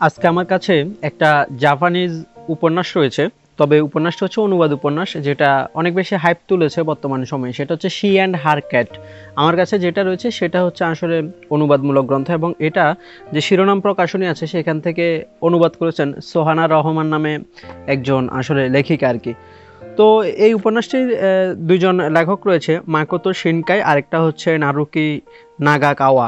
আজকে আমার কাছে একটা জাপানিজ উপন্যাস রয়েছে তবে উপন্যাসটা হচ্ছে অনুবাদ উপন্যাস যেটা অনেক বেশি হাইপ তুলেছে বর্তমান সময়ে। সেটা হচ্ছে শি অ্যান্ড হার ক্যাট আমার কাছে যেটা রয়েছে সেটা হচ্ছে আসলে অনুবাদমূলক গ্রন্থ এবং এটা যে শিরোনাম প্রকাশনী আছে সেখান থেকে অনুবাদ করেছেন সোহানা রহমান নামে একজন আসলে লেখিকা আর কি। তো এই উপন্যাসটির আহ, দুইজন লেখক রয়েছে মাকোতো শিনকাই আরেকটা হচ্ছে নারুকি নাগা কাওয়া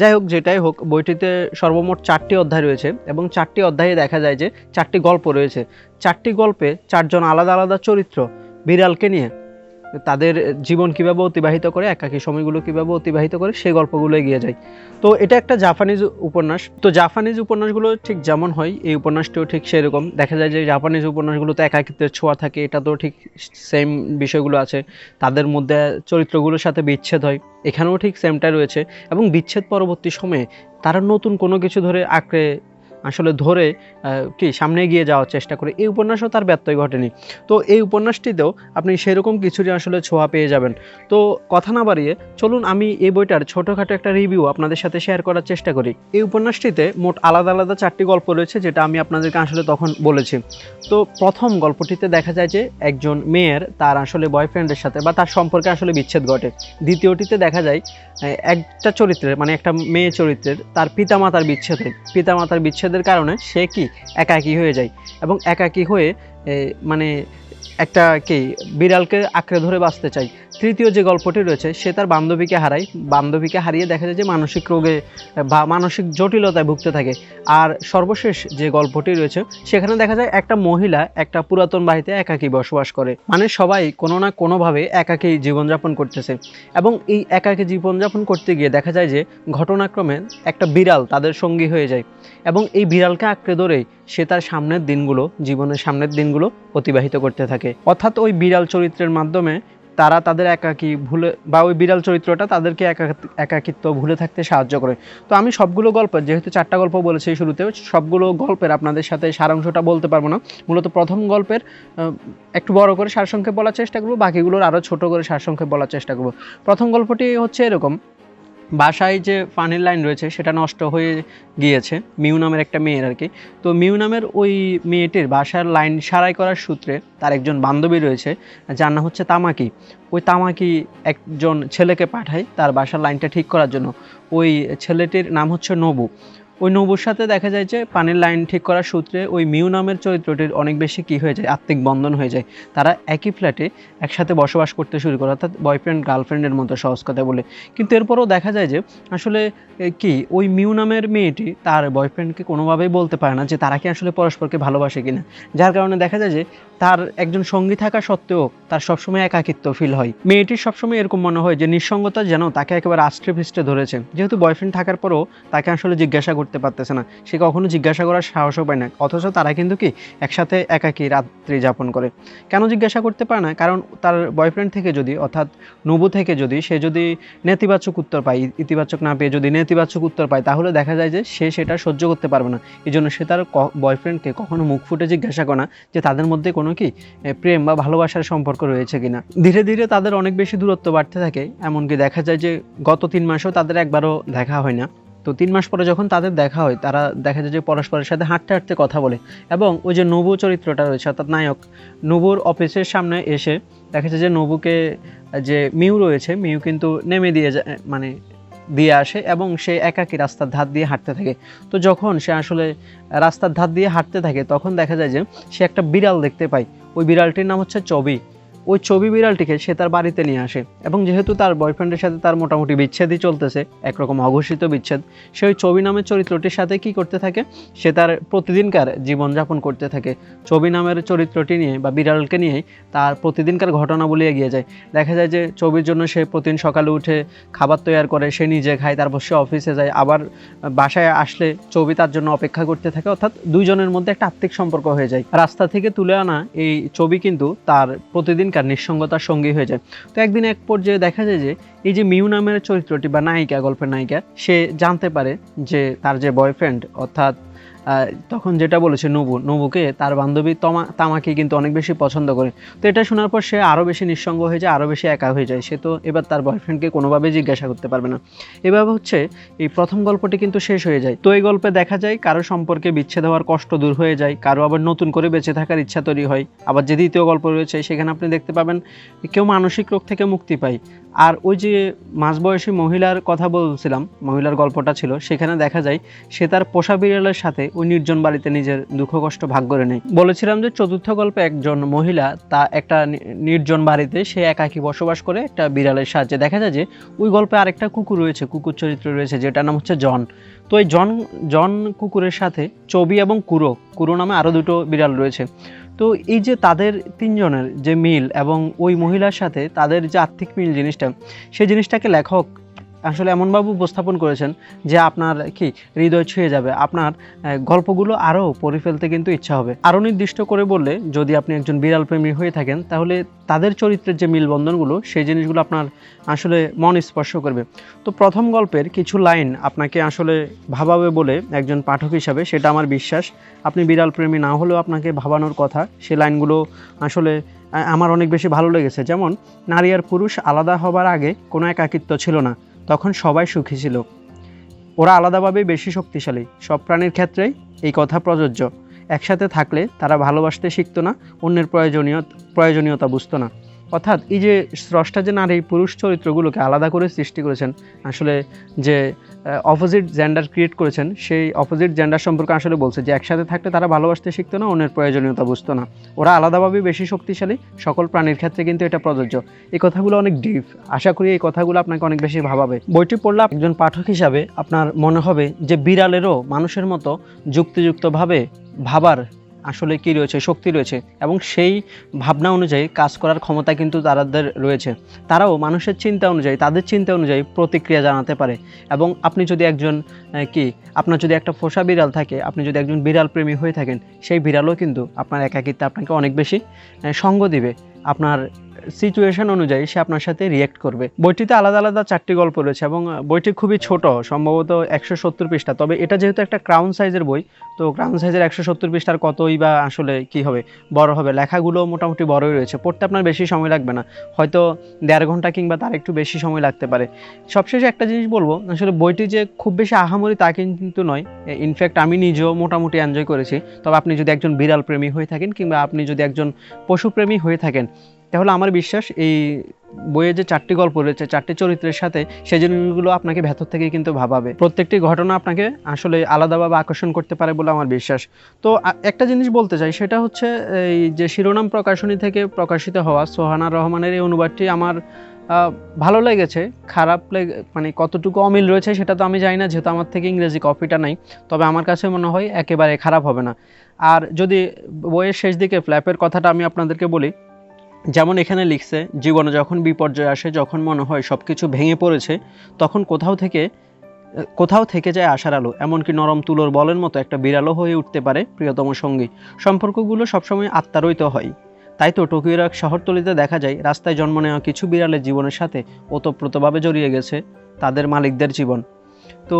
যাই হোক, যেটাই হোক, বইটিতে সর্বমোট চারটি অধ্যায় রয়েছে এবং চারটি অধ্যায়ে দেখা যায় যে চারটি গল্প রয়েছে। চারটি গল্পে চারজন আলাদা আলাদা চরিত্র বিড়ালকে নিয়ে। তাদের জীবন কীভাবে অতিবাহিত করে, একাকী সময়গুলো কীভাবে অতিবাহিত করে, সেই গল্পগুলো এগিয়ে যায়। তো এটা একটা জাপানিজ উপন্যাস। তো জাপানিজ উপন্যাসগুলো ঠিক যেমন হয়, এই উপন্যাসটিও ঠিক সেরকম। দেখা যায় যে জাপানিজ উপন্যাসগুলোতে একাকিত্বের ছোঁয়া থাকে এটা তো ঠিক সেম বিষয়গুলো আছে। তাদের মধ্যে চরিত্রগুলোর সাথে বিচ্ছেদ হয়, এখানেও ঠিক সেমটা রয়েছে। এবং বিচ্ছেদ পরবর্তী সময়ে তারা নতুন কোনো কিছু ধরে আঁকড়ে আসলে ধরে কি সামনে এগিয়ে যাওয়ার চেষ্টা করে। এই উপন্যাসও তার ব্যত্যয় ঘটেনি। তো এই উপন্যাসটিতেও আপনি সেরকম কিছুরই আসলে ছোঁয়া পেয়ে যাবেন। তো কথা না বাড়িয়ে চলুন আমি এই বইটার ছোটোখাটো একটা রিভিউ আপনাদের সাথে শেয়ার করার চেষ্টা করি। এই উপন্যাসটিতে মোট আলাদা আলাদা চারটি গল্প রয়েছে, যেটা আমি আপনাদেরকে আসলে তখন বলেছি। তো প্রথম গল্পটিতে দেখা যায় যে একজন মেয়ের তার আসলে বয়ফ্রেন্ডের সাথে বা তার সম্পর্কে আসলে বিচ্ছেদ ঘটে। দ্বিতীয়টিতে দেখা যায় একটা চরিত্রের মানে একটা মেয়ে চরিত্রের তার পিতামাতার বিচ্ছেদ হয় পিতামাতার বিচ্ছেদের কারণে সে কি একাকী হয়ে যায়? এবং একাকী হয়ে মানে একটা কি, বিড়ালকে আঁকড়ে ধরে বাঁচতে চাই। তৃতীয় যে গল্পটি রয়েছে, সে তার বান্ধবীকে হারায়। বান্ধবীকে হারিয়ে দেখা যায় যে মানসিক রোগে বা মানসিক জটিলতায় ভুগতে থাকে। আর সর্বশেষ যে গল্পটি রয়েছে, সেখানে দেখা যায় একটা মহিলা একটা পুরাতন বাড়িতে একাকী বসবাস করে। মানে সবাই কোনো না কোনোভাবে একাকী জীবনযাপন করতেছে। এবং এই একাকী জীবনযাপন করতে গিয়ে দেখা যায় যে, ঘটনাক্রমে একটা বিড়াল তাদের সঙ্গী হয়ে যায়। এবং এই বিড়ালকে আঁকড়ে ধরেই সে তার সামনের দিনগুলো, জীবনের সামনের দিনগুলো অতিবাহিত করতে থাকে। অর্থাৎ ওই বিড়াল চরিত্রের মাধ্যমে তারা তাদের একাকী ভুলে, বা ওই বিড়াল চরিত্রটা তাদেরকে একা- একাকিত্ব ভুলে থাকতে সাহায্য করে। তো আমি সবগুলো গল্পের যেহেতু চারটা গল্প বলেছি শুরুতে সবগুলো গল্পের আপনাদের সাথে সারাংশটা বলতে পারব না। মূলত প্রথম গল্পের একটু বড় করে সারসংক্ষেপ বলার চেষ্টা করব, বাকিগুলোর আরও ছোট করে সারসংক্ষেপ বলার চেষ্টা করব। প্রথম গল্পটি হচ্ছে এরকম বাসায় যে পানির লাইন রয়েছে, সেটা নষ্ট হয়ে গিয়েছে, মিউ নামের একটা মেয়ের আর কি। তো মিউ নামের ওই মেয়েটির বাসার লাইন সারাই করার সূত্রে তার একজন বান্ধবী রয়েছে, যার নাম হচ্ছে তামাকি। ওই তামাকি একজন ছেলেকে পাঠায় তার বাসার লাইনটা ঠিক করার জন্য। ওই ছেলেটির নাম হচ্ছে নবু। ওই নবুর সাথে দেখা যায় যে পানির লাইন ঠিক করার সূত্রে ওই মিউ নামের চরিত্রটির অনেক বেশি কি হয়ে যায়, আত্মিক বন্ধন হয়ে যায়। তারা একই ফ্ল্যাটে একসাথে বসবাস করতে শুরু করে, অর্থাৎ বয়ফ্রেন্ড গার্লফ্রেন্ডের মতো সহজ কথা বলে। কিন্তু এরপরও দেখা যায় যে আসলে কি, ওই মিউ নামের মেয়েটি তার বয়ফ্রেন্ডকে কোনোভাবেই বলতে পারে না যে তারা কি আসলে পরস্পরকে ভালোবাসে কিনা। যার কারণে দেখা যায় যে তার একজন সঙ্গী থাকা সত্ত্বেও তার সবসময় একাকিত্ব ফিল হয়। মেয়েটির সবসময় এরকম মনে হয় যে নিঃসঙ্গতা যেন তাকে একেবারে আষ্টে ফিস্টে ধরেছে। যেহেতু বয়ফ্রেন্ড থাকার পরেও তাকে আসলে জিজ্ঞাসা করতে পারতেছে না। সে কখনো জিজ্ঞাসা করার সাহসও পায় না। অথচ তারা কিন্তু কি একসাথে একাকী রাত্রি যাপন করে। কেন জিজ্ঞাসা করতে পারে না? কারণ তার বয়ফ্রেন্ড থেকে যদি, অর্থাৎ নবু থেকে যদি সে যদি নেতিবাচক উত্তর পায় ইতিবাচক না পেয়ে যদি নেতিবাচক উত্তর পায়, তাহলে দেখা যায় যে সে সেটা সহ্য করতে পারবে না। এই জন্য সে তার বয়ফ্রেন্ডকে কখনো মুখ ফুটে জিজ্ঞাসা করে না যে তাদের মধ্যে কোনো কি প্রেম বা ভালোবাসার সম্পর্ক রয়েছে কিনা। ধীরে ধীরে তাদের অনেক বেশি দূরত্ব বাড়তে থাকে, এমনকি দেখা যায় যে গত তিন মাসেও তাদের একবারও দেখা হয় না। তো তিন মাস পরে যখন তাদের দেখা হয়, তারা দেখা যায় যে পরস্পরের সাথে হাঁটতে হাঁটতে কথা বলে এবং ওই যে নবু চরিত্রটা রয়েছে, অর্থাৎ নায়ক নবুর অফিসের সামনে এসে দেখা যায় যে নবুকে যে মিউ রয়েছে, মিউ কিন্তু নেমে দিয়ে যায় মানে দিয়ে আসে এবং সে একাকী রাস্তার ধার দিয়ে হাঁটতে থাকে। তো যখন সে আসলে রাস্তার ধার দিয়ে হাঁটতে থাকে, তখন দেখা যায় যে সে একটা বিড়াল দেখতে পায়। ওই বিড়ালটির নাম হচ্ছে চবি। ওই ছবি বিড়ালটিকে সে তার বাড়িতে নিয়ে আসে এবং যেহেতু তার বয়ফ্রেন্ডের সাথে তার মোটামুটি বিচ্ছেদই চলতেছে, একরকম অঘোষিত বিচ্ছেদ, সে ওই ছবি নামের চরিত্রটির সাথে কি করতে থাকে? সে তার প্রতিদিনকার জীবনযাপন করতে থাকে। ছবি নামের চরিত্রটি নিয়ে বা বিড়ালকে নিয়েই তার প্রতিদিনকার ঘটনা ঘটনাবলী এগিয়ে যায়। দেখা যায় যে ছবির জন্য সে প্রতিদিন সকালে উঠে খাবার তৈরি করে, সে নিজে খায়, তারপর সে অফিসে যায়, আবার বাসায় আসলে ছবি তার জন্য অপেক্ষা করতে থাকে, অর্থাৎ দুইজনের মধ্যে একটা আত্মিক সম্পর্ক হয়ে যায়। রাস্তা থেকে তুলে আনা এই ছবি কিন্তু তার প্রতিদিনকার নিঃসঙ্গতার সঙ্গী হয়ে যায়। তো একদিন এক পর্যায়ে দেখা যায় যে, এই যে মিউ নামের চরিত্রটি বা নায়িকা, গল্পের নায়িকা, সে জানতে পারে যে তার যে বয়ফ্রেন্ড অর্থাৎ তখন যেটা বলেছে নবু, নবুকে, তার বান্ধবী তমা, তামাকে কিন্তু অনেক বেশি পছন্দ করে। তো এটা শোনার পর সে আরও বেশি নিঃসঙ্গ হয়ে যায় আরও বেশি একা হয়ে যায়। সে তো এবার তার বয়ফ্রেন্ডকে কোনোভাবেই জিজ্ঞাসা করতে পারবে না। এভাবে হচ্ছে এই প্রথম গল্পটি কিন্তু শেষ হয়ে যায়। তো এই গল্পে দেখা যায় কারও সম্পর্কে বিচ্ছেদ হওয়ার কষ্ট দূর হয়ে যায়, কারও আবার নতুন করে বেঁচে থাকার ইচ্ছা তৈরি হয়। আবার যে দ্বিতীয় গল্প রয়েছে, সেখানে আপনি দেখতে পাবেন কেউ মানসিক রোগ থেকে মুক্তি পায়। আর ওই যে মাঝবয়সী মহিলার কথা বলছিলাম, মহিলার গল্পটা ছিল, সেখানে দেখা যায় সে তার পোষা বিড়ালের সাথে ওই নির্জন বাড়িতে নিজের দুঃখ কষ্ট ভাগ করে নেয়। বলেছিলাম যে চতুর্থ গল্পে একজন মহিলা তা একটা নির্জন বাড়িতে সে একাকী বসবাস করে একটা বিড়ালের সাহায্যে। দেখা যায় যে ওই গল্পে আরেকটা কুকুর রয়েছে, কুকুর চরিত্র রয়েছে, যেটার নাম হচ্ছে জন। তো এই জন জন কুকুরের সাথে চবি এবং কুরো কুরো নামে আরও দুটো বিড়াল রয়েছে। তো এই যে তাদের তিনজনের যে মিল এবং ওই মহিলার সাথে তাদের যে আর্থিক মিল জিনিসটা, সেই জিনিসটাকে লেখক আসলে এমনভাবে উপস্থাপন করেছেন যে আপনার কি হৃদয় ছুঁয়ে যাবে। আপনার গল্পগুলো আরও পড়ে ফেলতে কিন্তু ইচ্ছা হবে। আরও নির্দিষ্ট করে বললে যদি আপনি একজন বিড়াল প্রেমী হয়ে থাকেন, তাহলে তাদের চরিত্রের যে মিলবন্ধনগুলো, সেই জিনিসগুলো আপনার আসলে মন স্পর্শ করবে। তো প্রথম গল্পের কিছু লাইন আপনাকে আসলে ভাবাবে বলে একজন পাঠক হিসাবে সেটা আমার বিশ্বাস। আপনি বিড়াল প্রেমী না হলেও আপনাকে ভাবানোর কথা। সে লাইনগুলো আসলে আমার অনেক বেশি ভালো লেগেছে। যেমন, নারী আর পুরুষ আলাদা হবার আগে কোনো একাকিত্ব ছিল না। তখন সবাই সুখী ছিল। ওরা আলাদাভাবে বেশি শক্তিশালী। সব প্রাণীর ক্ষেত্রেই এই কথা প্রযোজ্য। একসাথে থাকলে তারা ভালোবাসতে শিখতো না, অন্যের প্রয়োজনীয় প্রয়োজনীয়তা বুঝতো না। অর্থাৎ এই যে স্রষ্টা যে নারী, পুরুষ চরিত্রগুলোকে আলাদা করে সৃষ্টি করেছেন, আসলে যে অপোজিট জেন্ডার ক্রিয়েট করেছেন, সেই অপোজিট জেন্ডার সম্পর্কে আসলে বলছে যে, একসাথে থাকলে তারা ভালোবাসতে শিখতো না, অন্যের প্রয়োজনীয়তা বুঝতো না। ওরা আলাদাভাবে বেশি শক্তিশালী, সকল প্রাণীর ক্ষেত্রে কিন্তু এটা প্রযোজ্য। এই কথাগুলো অনেক ডিপ আশা করি এই কথাগুলো আপনাকে অনেক বেশি ভাবাবে। বইটি পড়লে একজন পাঠক হিসাবে আপনার মনে হবে যে, বিড়ালেরও মানুষের মতো যুক্তিযুক্তভাবে ভাবার আসলে কি রয়েছে, শক্তি রয়েছে এবং সেই ভাবনা অনুযায়ী কাজ করার ক্ষমতা কিন্তু তাদের রয়েছে। তারাও মানুষের চিন্তা অনুযায়ী, তাদের চিন্তা অনুযায়ী প্রতিক্রিয়া জানাতে পারে এবং আপনি যদি একজন কি, আপনার যদি একটা ফোসা বিড়াল থাকে, আপনি যদি একজন বিড়াল প্রেমী হয়ে থাকেন, সেই বিড়ালও কিন্তু আপনার একাকিত্বে আপনাকে অনেক বেশি সঙ্গ দিবে। আপনার সিচুয়েশন অনুযায়ী সে আপনার সাথে রিয়েক্ট করবে। বইটিতে আলাদা আলাদা চারটি গল্প রয়েছে এবং বইটি খুবই ছোট, সম্ভবত একশো সত্তর পৃষ্ঠা। তবে এটা যেহেতু একটা ক্রাউন সাইজের বই, তো ক্রাউন সাইজের একশো সত্তর পৃষ্ঠার কতই বা আসলে কি হবে? বড় হবে। লেখাগুলো মোটামুটি বড়ই রয়েছে। পড়তে আপনার বেশি সময় লাগবে না। হয়তো দেড় ঘণ্টা কিংবা তার একটু বেশি সময় লাগতে পারে। সবশেষে একটা জিনিস বলব, আসলে বইটি যে খুব বেশি আহামরি তা কিন্তু নয়। ইনফ্যাক্ট আমি নিজেও মোটামুটি এনজয় করেছি। তবে আপনি যদি একজন বিড়াল প্রেমী হয়ে থাকেন কিংবা আপনি যদি একজন পশুপ্রেমী হয়ে থাকেন তাহলে আমার বিশ্বাস এই বইয়ে যে চারটি গল্প রয়েছে, চারটি চরিত্রের সাথে সেই জিনিসগুলো আপনাকে ভেতর থেকে কিন্তু ভাবাবে। প্রত্যেকটি ঘটনা আপনাকে আসলে আলাদাভাবে আকর্ষণ করতে পারে বলে আমার বিশ্বাস। তো একটা জিনিস বলতে চাই, সেটা হচ্ছে এই যে শিরোনাম প্রকাশনী থেকে প্রকাশিত হওয়া সোহানা রহমানের এই অনুবাদটি আমার ভালো লেগেছে, খারাপ লেগে মানে কতটুকু অমিল রয়েছে সেটা তো আমি জানি না, যেহেতু আমার থেকে ইংরেজি কপিটা নাই, তবে আমার কাছে মনে হয় একেবারে খারাপ হবে না। আর যদি বইয়ের শেষ দিকে ফ্ল্যাপের কথাটা আমি আপনাদেরকে বলি যেমন এখানে লিখছে, জীবনে যখন বিপর্যয় আসে, যখন মনে হয় সব কিছু ভেঙে পড়েছে, তখন কোথাও থেকে কোথাও থেকে যায় আশার আলো। এমনকি নরম তুলোর বলের মতো একটা বিড়ালও হয়ে উঠতে পারে, প্রিয়তম সঙ্গী। সম্পর্কগুলো সবসময় আত্মারহিত হয়। তাই তো টোকিওর এক শহরতলিতে দেখা যায়, রাস্তায় জন্ম নেওয়া কিছু বিড়ালের জীবনের সাথে ওতপ্রোতভাবে জড়িয়ে গেছে তাদের মালিকদের জীবন। তো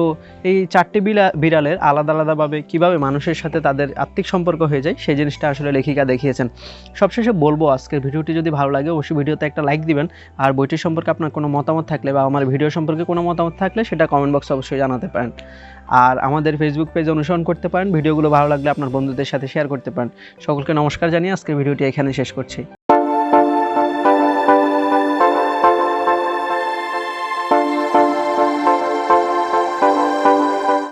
এই চারটি বিড়া বিড়ালের আলাদা আলাদাভাবে কীভাবে মানুষের সাথে তাদের আত্মিক সম্পর্ক হয়ে যায়, সেই জিনিসটা আসলে লেখিকা দেখিয়েছেন। সবশেষে বলব, আজকের ভিডিওটি যদি ভালো লাগে, অবশ্যই ভিডিওতে একটা লাইক দিবেন। আর বইটির সম্পর্কে আপনার কোনো মতামত থাকলে বা আমার ভিডিও সম্পর্কে কোনো মতামত থাকলে সেটা কমেন্ট বক্সে অবশ্যই জানাতে পারেন। আর আমাদের ফেসবুক পেজ অনুসরণ করতে পারেন। ভিডিওগুলো ভালো লাগলে আপনার বন্ধুদের সাথে শেয়ার করতে পারেন। সকলকে নমস্কার জানিয়ে আজকের ভিডিওটি এখানে শেষ করছি।